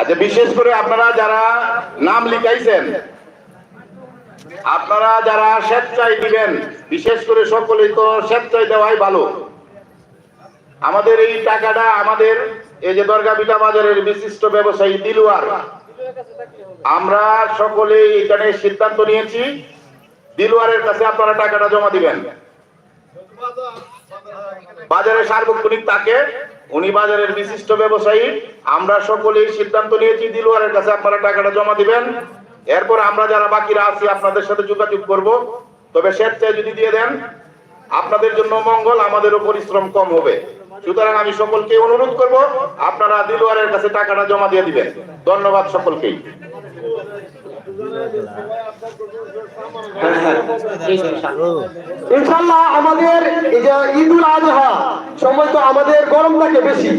আচ্ছা বিশেষ করে আপনারা যারা নাম লিখাইছেন, আপনারা যারা স্বেচ্ছায় দিবেন, বিশেষ করে সকলেই তো স্বেচ্ছায় দেওয়াই ভালো। আমাদের এই টাকাটা আমাদের, এই যে দরগা বিটা বাজারের বিশিষ্ট ব্যবসায়ী দিলুয়ার আমরা সকলেই এখানে সিদ্ধান্ত নিয়েছি দিলুয়ারের কাছে আপনারা টাকাটা জমা দিবেন। বাজারে সার্বক্ষণিক তাকে উনি বাজারের বিশিষ্ট ব্যবসায়ী, আমরা সকলেই সিদ্ধান্ত নিয়েছি দিলুয়ারের কাছে আপনারা টাকাটা জমা দিবেন। এরপর আমরা যারা বাকিরা আছি, আপনাদের সাথে যোগাযোগ করব। তবে স্বেচ্ছায় যদি দিয়ে দেন, আপনাদের জন্য মঙ্গল, আমাদেরও পরিশ্রম কম হবে। সুতরাং আমি সকলকে অনুরোধ করব, আপনারা দিলুয়ারের কাছে টাকাটা জমা দিয়ে দিবেন। ধন্যবাদ সকলকেই। ইনশাল্লাহ আমাদের এই যে ঈদুল আজহা সময় তো আমাদের গরম থাকে বেশি।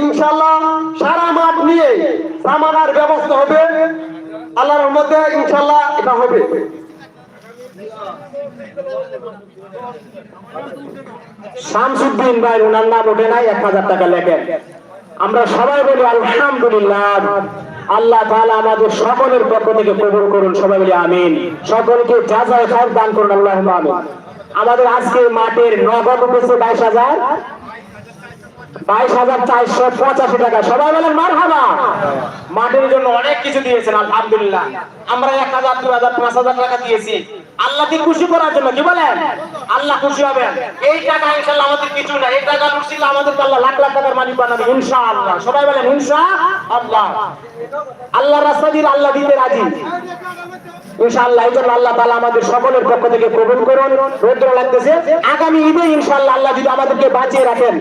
ইনশাল্লাহ সারা মাঠ নিয়ে সামানার ব্যবস্থা হবে। আল্লাহর মধ্যে ইনশাল্লাহ এটা হবে। শামসুদ্দিন ভাই, ওনার নাম ওঠে নাই, এক হাজার টাকা লেখেন। আমরা সবাই বলি আলহামদুলিল্লাহ। আল্লাহ তাআলা আমাদের সকলের পক্ষ থেকে কবুল করুন, সবাই বলি আমিন। সকলকে যা যা খায় দান করুন, আল্লাহ আমিন আমাদের আজকে মাঠের নগদ উঠেছে বাইশ হাজার। বাইশ হাজার চারশো পঁচাশি টাকা। সবাই বলেন মার হাবা মাঠের জন্য অনেক কিছু দিয়েছেন, আলহামদুলিল্লাহ। আমরা এক হাজার দু হাজার, পাঁচ হাজার টাকা দিয়েছি। আল্লাহকে খুশি করার জন্য, কি বলেন? আল্লাহ খুশি হবেন। এই টাকা ইনশাল আমাদের কিছু না এই টাকা খুশি আমাদের আল্লাহ লাখ লাখ টাকার মালিক বানাবে, ইনশাআল্লাহ। সবাই বলেন ইনশা আল্লাহ। রাস্তা দিয়ে আল্লাহ দিতে রাজি। ইনশাআল্লাহ, এই আল্লাহ তাআলা আমাদের সকলের পক্ষ থেকে কবুল করুন, রৌদ্র লাগতেছে। আগামী ঈদে ইনশাআল্লাহ আল্লাহ যদি আমাদেরকে বাঁচিয়ে রাখেন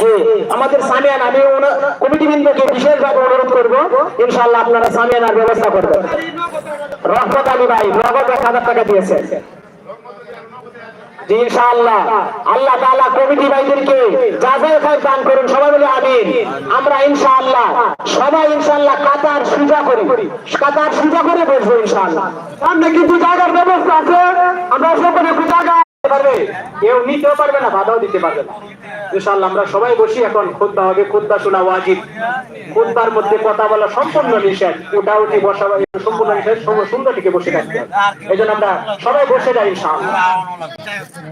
যে আমাদের সামিয়ান, আমি কমিটি বিন্দুকে বিশেষভাবে অনুরোধ করব, ইনশাআল্লাহ আপনারা সামিয়ানার ব্যবস্থা করবেন। রহমত আলী ভাই, নগদ এক হাজার টাকা দিয়েছে জি ইনশাআল্লাহ। আল্লাহ তাআলা কমিটি ভাইদেরকে যা যা খায় দান করুন। সবাই বলে আমিন। আমরা ইনশাআল্লাহ, সবাই ইনশাআল্লাহ কাতার সুজা করি। কাতার সুজা করে বসবো ইনশাআল্লাহ। সামনে কিন্তু জায়গার ব্যবস্থা আছে। আমরা সকলে জায়গা পারবে? কেউ নিতেও পারবে না, বাধাও দিতে পারবে না। ইনশাআল্লাহ আমরা সবাই বসি এখন, খুদ্া হবে, খুদ্া শোনা ওয়াজিব। খুদ্বার মধ্যে কথা বলা সম্পূর্ণ নিষেধ। উঠাউটি বসা সম্পূর্ণ নিষেধ। সুন্দর থেকে বসে থাকবে এই জন্য আমরা সবাই বসে যাই ইনশাআল্লাহ।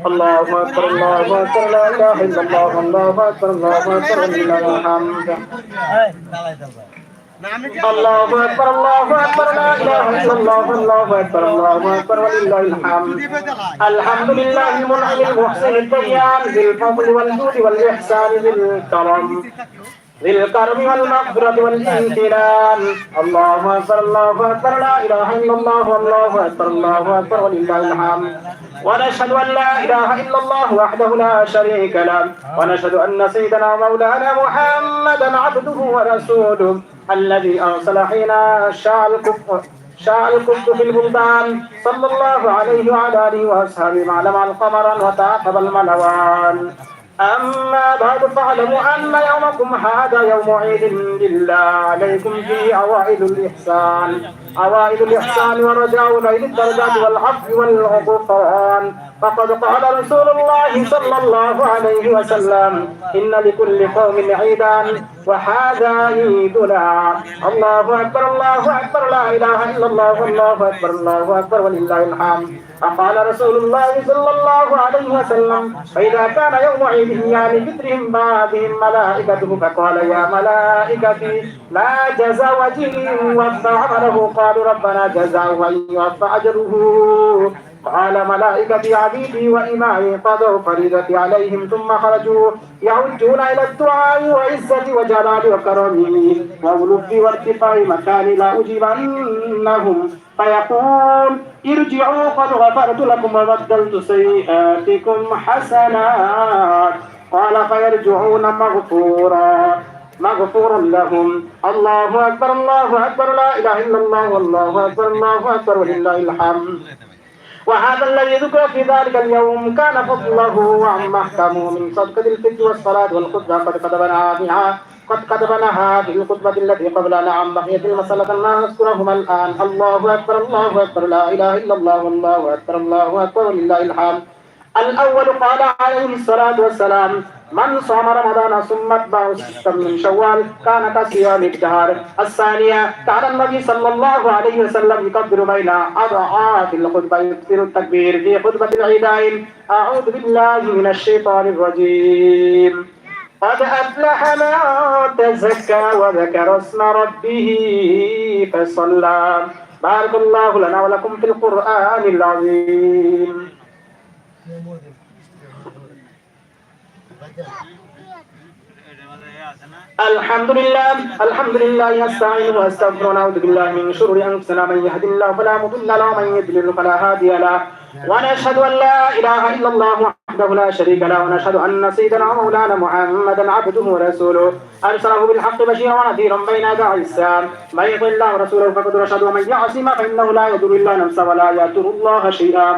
আল্লাহু আকবার আল্লাহু আকবার, লা ইলাহা ইল্লাল্লাহ, আল্লাহু আকবার আল্লাহু আকবার আল্লাহু আকবার। আল্লাহু আকবার আল্লাহু আকবার লা ইলাহা ইল্লাল্লাহ আল্লাহু আকবার আল্লাহু আকবার ওয়ালিল্লাহিল হামদ আলহামদুলিল্লাহিল মুনআমিল মুহসিনিল বায়ান যিল ফজল ওয়াল জুদি ওয়াল ইহসান যিল কারাম ذي الكرم والمغفرة والامتنان الله أكبر الله أكبر لا إله إلا الله الله أكبر الله أكبر ولله الحمد ونشهد أن لا إله إلا الله وحده لا شريك له ونشهد أن سيدنا مولانا محمدا عبده ورسوله الذي أرسل حين شاء الكفر شاء الكفر في البلدان. صلى الله عليه وعلى آله وأصحابه ما لمع القمر وتعقب الملوان. أما بعد فاعلموا أن يومكم هذا يوم عيد لله. عليكم فيه عوائد الإحسان. عوائد الإحسان ورجاء نيل الدرجات والعفو والغفران فقد قال رسول الله صلى الله عليه وسلم إن لكل قوم عيدا وهذا عيدنا. الله أكبر الله أكبر لا إله إلا الله الله أكبر الله أكبر ولله الحمد. فقال رسول الله صلى الله عليه وسلم فإذا كان يوم عيدهم يعني فطرهم بهم ملائكته فقال يا ملائكتي ما جزاء وجهه وفى عمله قالوا ربنا جزاء أن يوفى أجره. قال ملائكة عبيدي وإمائي قضوا فريضتي عليهم ثم خرجوا. يعجون إلى الدعاء وعزتي وجلالي وكرمي. وغلبي وارتفاع مكاني لا أجيبنهم. فيقول ارجعوا قد غفرت لكم وبدلت سيئاتكم حسنات. قال فيرجعون مغفورا. مغفور لهم. الله أكبر الله أكبر لا إله إلا الله والله أكبر الله أكبر ولله الحمد. وهذا الذي ذكر في ذلك اليوم كان فضله وعم احكمه من صدقة الفجر والصلاة والخطبة. قد كتبنا بها قد كتبنا هذه الخطبة التي قبلنا عن بقية المسألة. ما نذكرهما الآن. الله أكبر الله أكبر لا إله إلا الله والله أكبر الله أكبر ولله الحمد. الأول قال عليه الصلاة والسلام من صام رمضان ثم اتبعه ستا من شوال كان كصيام الدهر الثانية كان النبي صلى الله عليه وسلم يكبر بين أضعاف الخطبة يكثر التكبير في خطبة العيدين أعوذ بالله من الشيطان الرجيم قد أفلح من تزكى وذكر اسم ربه فصلى بارك الله لنا ولكم في القرآن العظيم الحمد لله الحمد لله استعين واستغفر ونعوذ بالله من شرور أنفسنا من يهد الله فلا مضل له ومن يضلل فلا هادي له. ونشهد أن لا إله إلا الله وحده لا شريك له ونشهد أن سيدنا ومولانا محمدا عبده ورسوله. أرسله بالحق بشيرا ونذيرا بين يدي السام من يطع الله ورسوله فقد رشد ومن يعص ما فإنه لا يضر الا نفسه ولا يضر الله شيئا.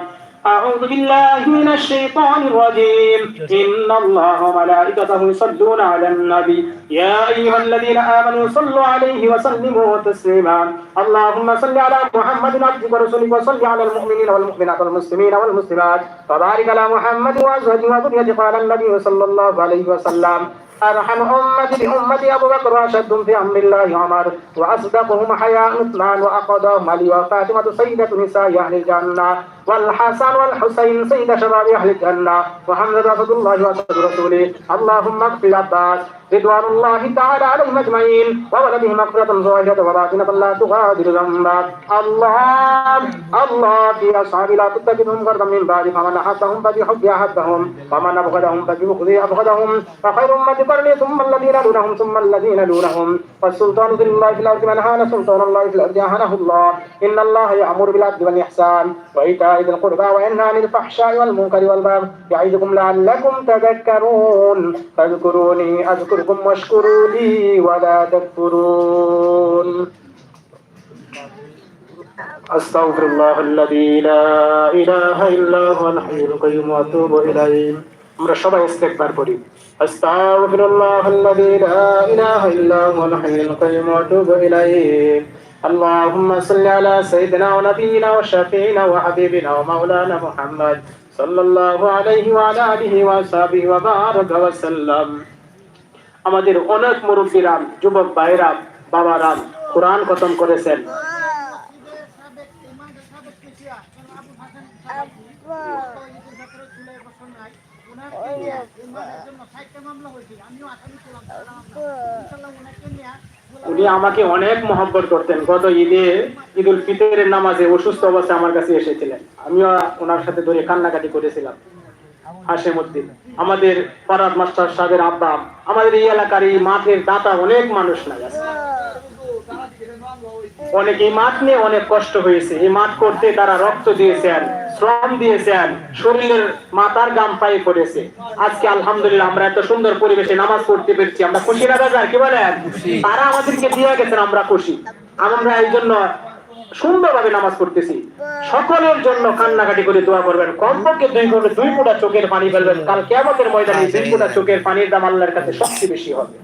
أعوذ بالله من الشيطان الرجيم. إن الله وملائكته يصلون على النبي. يا أيها الذين آمنوا صلوا عليه وسلموا تسليما. اللهم صل على محمد عبدك ورسولك وصل على المؤمنين والمؤمنات والمسلمين والمسلمات. وبارك على محمد وأزواجه وذريته قال النبي صلى الله عليه وسلم. أرحم أمتي بأمتي أبو بكر وأشد في أمر الله عمر وأصدقهم حياء عثمان وأقدهم علي وفاطمة سيدة نساء أهل الجنة والحسن والحسين سيد شباب أهل الجنة وحمزة رسول الله وأسد رسوله اللهم اغفر عباس رضوان الله تعالى عليهم أجمعين وولده مغفرة ظاهرة وباطنة لا تغادر ذنبا الله الله في أصحاب لا تتخذهم غرضا من بعد فمن أحبهم فبحب أحبهم ومن أبغضهم فببغض أبغضهم فخير أمة قرني ثم الذين دونهم ثم الذين دونهم والسلطان ذي الله في الأرض من هان سلطان الله في الأرض أهانه الله إن الله يأمر بالعدل والإحسان وإيتاء ذي القربى وينهى عن الفحشاء والمنكر والبغي يعظكم لعلكم تذكرون فاذكروني أذكركم واشكروا لي ولا تكفرون أستغفر الله الذي لا إله إلا هو الحي القيوم وأتوب إليه আমরা সবাই ইস্তেকবার করি আস্তাগফিরুল্লাহ আল্লাযী লা ইলাহা ইল্লা হুয়াল হাইয়ুল কাইয়্যুম ওয়া আতুবু ইলাইহি اللهم صل على سيدنا ونبينا وشفينا وحبيبنا ومولانا محمد صلى الله عليه وعلى آله وصحبه وبارك وسلم আমাদের অনেক মুরব্বীরাম যুবক ভাইরাম বাবারাম কোরআন খতম করেছেন। উনি আমাকে অনেক মহব্বত করতেন। গত ঈদে ঈদ উল ফিতরের নামাজে অসুস্থ অবস্থায় আমার কাছে এসেছিলেন। আমিও ওনার সাথে ধরে কান্নাকাটি করেছিলাম। হাসেম উদ্দিন। আমাদের পাড়ার মাস্টার সাহেবের আব্বা আমাদের এই এলাকার এই মাঠের দাতা অনেক মানুষ নাই আছে। অনেক এই মাঠ নিয়ে অনেক কষ্ট হয়েছে। এই মাঠ করতে তারা রক্ত দিয়েছেন শ্রম দিয়েছেন শরীরের মাথার গাম পায়ে পড়েছে। আজকে আলহামদুলিল্লাহ আমরা এত সুন্দর পরিবেশে নামাজ পড়তে পেরেছি। আমরা খুশি না বাজার কি বলেন? তারা আমাদেরকে দিয়ে গেছেন আমরা খুশি। আমরা এই জন্য সুন্দরভাবে নামাজ পড়তেছি। সকলের জন্য কান্নাকাটি করে দোয়া করবেন। কমপক্ষে দুই করে দুই ফোঁটা চোখের পানি ফেলবেন। কাল কেমতের ময়দানে দুই ফোঁটা চোখের পানির দাম আল্লাহর কাছে সবচেয়ে বেশি হবে।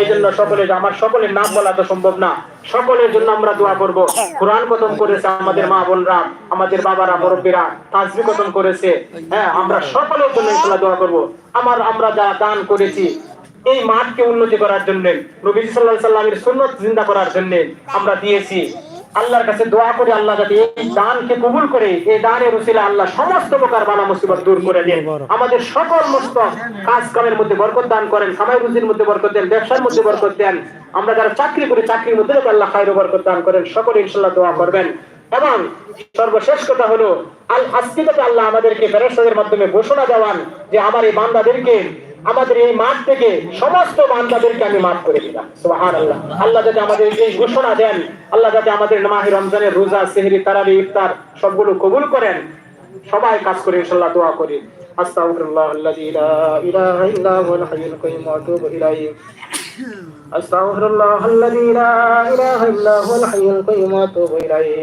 এই জন্য সকলে আমার সকলের নাম বলা তো সম্ভব না, সকলের জন্য আমরা দোয়া করব। কোরআন খতম করেছে আমাদের মা বোনরা, আমাদের বাবারা, মুরব্বীরা, তাজবি খতম করেছে। হ্যাঁ আমরা সকলের জন্য ইনশাআল্লাহ দোয়া করব। আমার, আমরা যা দান করেছি, এই মাঠকে উন্নতি করার জন্য, নবীজি সাল্লাল্লাহু আলাইহি সাল্লামের সুন্নাত জিন্দা করার জন্য আমরা দিয়েছি। আল্লাহর কাছে দোয়া করি আল্লাহ যাতে এই দানকে কবুল করে এই দানের উসিলা আল্লাহ সমস্ত প্রকার বালা মুসিবত দূর করে দেন। আমাদের সকল মস্ত কাজ কামের মধ্যে বরকত দান করেন কামাই রুজির মধ্যে বরকত দেন ব্যবসার মধ্যে বরকত দেন। আমরা যারা চাকরি করি চাকরির মধ্যে আল্লাহ খায়র বরকত দান করেন সকলে ইনশাল্লাহ দোয়া করবেন। এবং সর্বশেষ কথা হলো আল আজকে আল্লাহ আমাদেরকে ফেরেশতাদের মাধ্যমে ঘোষণা দেওয়ান যে আমার এই বান্দাদেরকে আমাদের এই মাঠ থেকে সমস্ত বান্দাদেরকে আমি মাফ করে দিলাম। আল্লাহ যাতে আমাদের এই ঘোষণা দেন, আল্লাহ যাতে আমাদের মাহে রমজানের রোজা, সেহরি, তারাবি, ইফতার সবগুলো কবুল করেন। সবাই কাজ করে ইনশাআল্লাহ দোয়া করি। আস্তাগফিরুল্লাহ আল্লাযী লা ইলাহা ইল্লা হাইয়ুল কাইয়্যুম ওয়া আতুবু ইলাইহি। আস্তাগফিরুল্লাহ আল্লাযী লা ইলাহা হাইয়ুল ওয়া আতুবু ইলাইহি।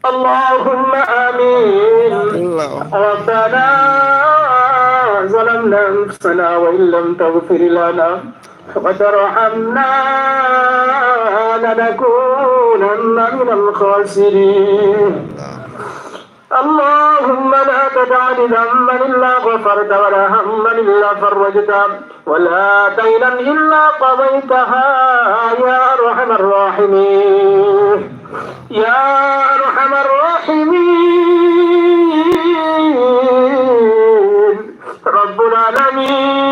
اللهم آمين. ربنا ظلمنا أنفسنا وإن لم تغفر لنا وترحمنا لنكونن من الخاسرين. اللهم لا تدع لذنبا إلا غفرت ولا هما إلا فرجته ولا دينا إلا قضيتها يا أرحم الراحمين. يا أرحم الراحمين رب العالمين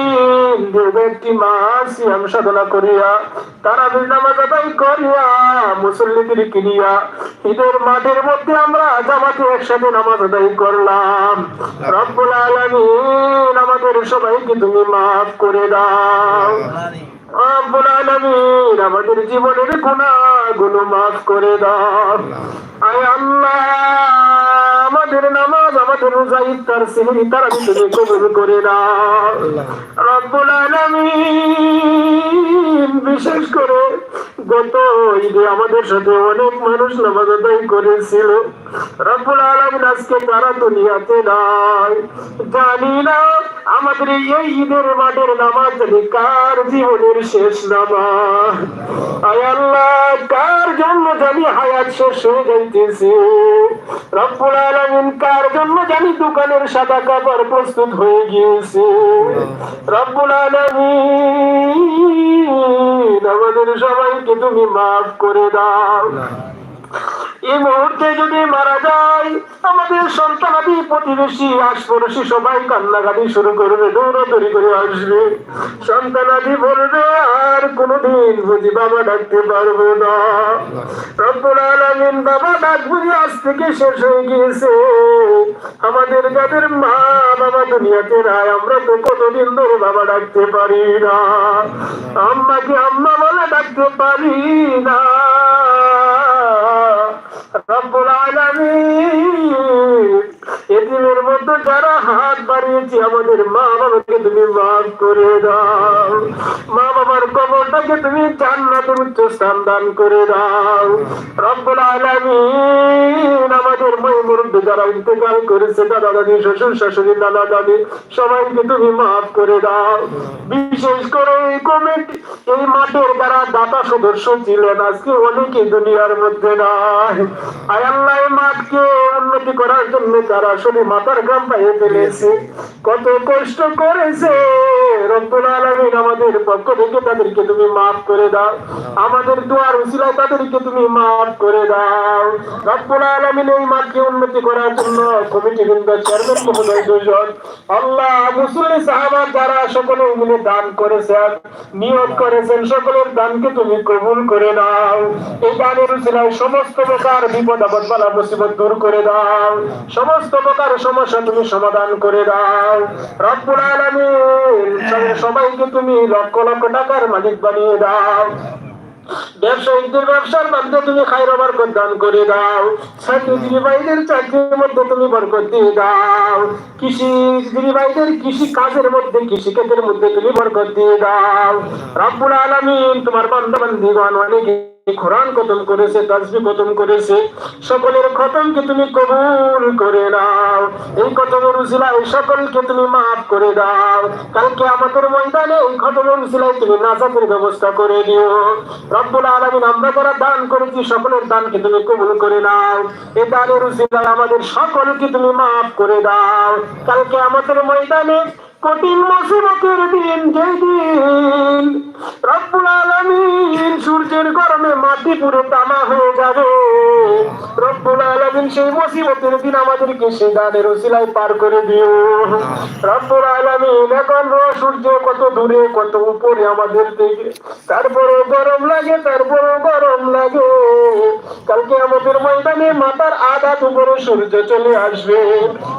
ব্যক্তি মাস সিয়াম সাধনা করিয়া তারা নামাজ আদায় করিয়া মুসল্লিদের কিনিয়া ঈদের মাঠের মধ্যে আমরা জামাতে একসাথে নামাজ আদায় করলাম রব্বুল আলামিন আমাদের সবাইকে তুমি মাফ করে দাও রব্বুল আলামিন আমাদের জীবনের গুণাগুলো মাফ করে দাও। আয় আল্লাহ আমাদের নামাজ ইফতার সিহরি তারা তুমি কবুল করে দাও রব্বুল আলামিন বিশেষ করে গত ঈদে আমাদের সাথে অনেক মানুষ নামাজ আদায় করেছিল। রব্বুল আলামিন আজকে তারা দুনিয়াতে নাই। জানি না আমাদের এই ঈদের মাঠের নামাজ কার জীবনের শেষ নামাজ। আল্লাহ কার জন্য জানি হায়াত শেষ হয়ে যাইতেছে? রব্বুল আলামিন কার জন্য জানি দোকানের সাদা কাপড় প্রস্তুত হয়ে গিয়েছে? রব্বুল আলামিন আমাদের সবাইকে তুমি মাফ করে দাও। এই মুহূর্তে যদি মারা যায়, আমাদের সন্তানাদি প্রতিবেশী, আশপড়শী সবাই কান্নাকাটি শুরু করবে দৌড়াদৌড়ি করে আসবে। সন্তানাদি বলবে, আর কোনোদিন বুঝি বাবা ডাকতে পারব না। রব্বুল আলামিন বাবা ডাক বুঝি আজ থেকে শেষ হয়ে গিয়েছে। আমাদের যাদের মা বাবা দুনিয়াতে রায় আমরা তো কতদিন ধরে বাবা ডাকতে পারি না। আম্মাকে আম্মা বলে ডাকতে পারি না। এদিনের মধ্যে যারা হাত বাড়িয়েছি, আমাদের মা বাবাকে তুমি মাফ করে দাও। মা বাবার কবরটাকে তুমি জান্নাতের উচ্চ স্থান দান করে দাও। রব্বুল আলামিন আমাদের যারা ইন্তেকাল করেছে দাদা দাদি শ্বশুর শাশুড়ি দাদা সবাইকে তুমি মাফ করে দাও। বিশেষ করে এই কমিটি, এই মাঠের দাতা সদস্য ছিলেন, আজকে অনেকে দুনিয়ার মধ্যে নাই। আয় আল্লাহ মাঠকে উন্নতি করার জন্য তারা আসলে মাথার গ্রাম পাইয়ে ফেলেছে। কত কষ্ট করেছে। রব্বুল আলামিন আমাদের পক্ষ থেকে তাদেরকে তুমি মাফ করে দাও। আমাদের দুয়ার উসিলায় তাদেরকে তুমি মাফ করে দাও। রব্বুল আলামিন এই মাঠকে উন্নতি করার জন্য কমিটি বৃন্দ, চেয়ারম্যান মহোদয় দুজন আল্লাহ মুসলিম সাহাবা যারা সকলে মিলে দান করেছেন নিয়োগ করেছেন, সকলের দানকে তুমি কবুল করে নাও। এই দানের উসিলায় সমস্ত প্রকার বিপদ, আপদ, বালা, মুসিবত দূর করে দাও। সমস্ত প্রকার সমস্যা তুমি সমাধান করে দাও। রব্বুল আলামিন সবাইকে তুমি লক্ষ লক্ষ টাকার মালিক বানিয়ে দাও। ব্যবসায়ীদের ব্যবসার মধ্যে তুমি খাইর বরকত দান করে দাও। চাকরিজীবী চাকরির দাও। কৃষি কাজের মধ্যে, কৃষি কাজের মধ্যে তুমি বরকত দিয়ে দাও। রব্বুল আলামিন, তোমার বান্দা বান্দিগণ অনেকে কোরআন খতম করেছে তাসবি খতম করেছে, সকলের খতমকে তুমি কবুল করে নাও। এই খতমের উসিলায় সকলকে তুমি মাফ করে দাও। কালকে আমাদের ময়দানে এই খতমের উসিলায় তুমি নাজাতের ব্যবস্থা করে দিও। রব্বুল আলামিন, আমরা যারা দান করেছি, সকলের দানকে তুমি কবুল করে নাও। এই দানের উসিলায় আমাদের সকলকে তুমি মাফ করে দাও। কালকে আমাদের ময়দানে কঠিন মুসিবতের দিন যেই দিন রব্বুল আলামিন সূর্যের গরমে মাটি পুরো তামা হয়ে যাবে। রব্বুল আলামিন সেই মুসিবতের দিন আমাদেরকে সেই দানের ওসিলায় পার করে দিও। রব্বুল আলামিন, এখন সূর্য কত দূরে, কত উপরে আমাদের থেকে তারপরে গরম লাগে তারপরে গরম লাগে। আমাদের ময়দানে মাতার আঘাত উপরে সূর্য চলে আসবে।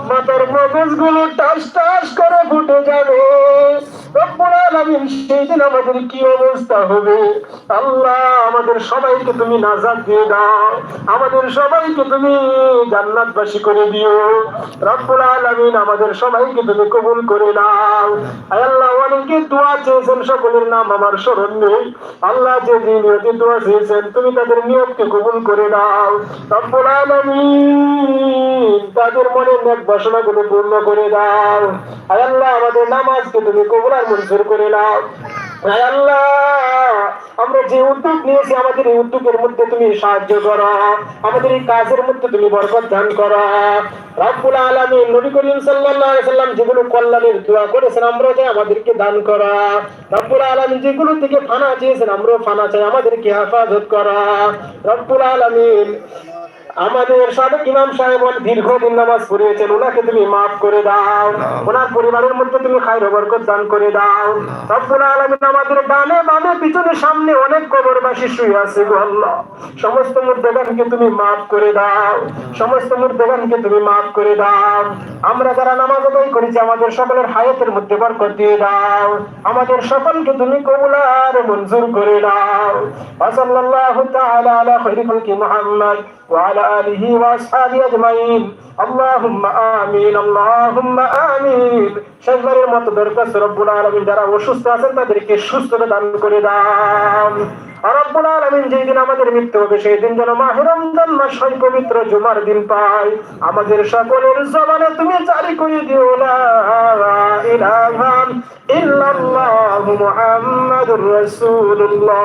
মাতার মগজগুলো টাস টাস করে ফুটে যাবে। আমাদের কি অবস্থা হবে? আল্লাহ, আমাদের সবাইকে তুমি নাজাত দিয়ে দাও। আমাদের সবাইকে তুমি জান্নাতবাসী করে দিও। রব্বুল আমাদের সবাইকে তুমি কবুল করে নাও। আল্লাহ, অনেকে দোয়া চেয়েছেন, সকলের নাম আমার স্মরণ নেই। আল্লাহ যে নিয়তে দোয়া চেয়েছেন, তুমি তাদের নিয়তকে কবুল করে দাও রব্বুল আলামিন তাদের মনের নেক বাসনাগুলো পূর্ণ করে দাও। আল্লাহ, আমাদের নামাজকে তুমি কবুল আর মঞ্জুর করে নাও। আমরা যে উদ্যোগ নিয়েছি, আমাদের এই উদ্যোগের মধ্যে তুমি সাহায্য করো। আমাদের এই কাজের মধ্যে তুমি বরকত দান করো। রাব্বুল আলামিন নবী করিম সাল্লাম যেগুলো কল্যাণের দোয়া করেছেন, আমরা চাই আমাদেরকে দান করা। রব্বুল আলামিন যেগুলো থেকে ফানা চেয়েছেন, আমরাও ফানা চাই আমাদেরকে হেফাজত করা। রব্বুল আলামিন আমাদের সাবেক ইমাম সাহেব দীর্ঘদিন নামাজ পড়িয়েছেন ওনাকে তুমি মাফ করে দাও। ওনার পরিবারের মধ্যে তুমি খাই বরকত দান করে দাও। রব্বুল আলামিন আমাদের ডানে বামে পিছনে সামনে অনেক কবরবাসী শুয়ে আছে গো আল্লাহ। সমস্ত মুর্দাগানকে তুমি মাফ করে দাও। সমস্ত মুর্দাগানকে তুমি মাফ করে দাও। আমরা যারা নামাজ আদায় করেছি আমাদের সকলের হায়াতের মধ্যে বরকত দিয়ে দাও। আমাদের সকলকে তুমি কবুলার মঞ্জুর করে দাও। ওয়াসাল্লাল্লাহু তাআলা আলা খাইরি খালকি মুহাম্মদ وعلى آله وأصحابه أجمعين اللهم آمين اللهم آمين শেষবারের মতো দরকার রব্বুল আলমিন যারা অসুস্থ আছেন তাদেরকে সুস্থতা দান করে দাও আর রব্বুল আলমিন যেই দিন আমাদের মৃত্যু হবে সেই দিন যেন মাহে রমজান মাস হয় পবিত্র জুমার দিন পাই আমাদের সকলের জবানে তুমি জারি করে দিও লা ইলাহা ইল্লাল্লাহ মুহাম্মাদুর রাসূলুল্লাহ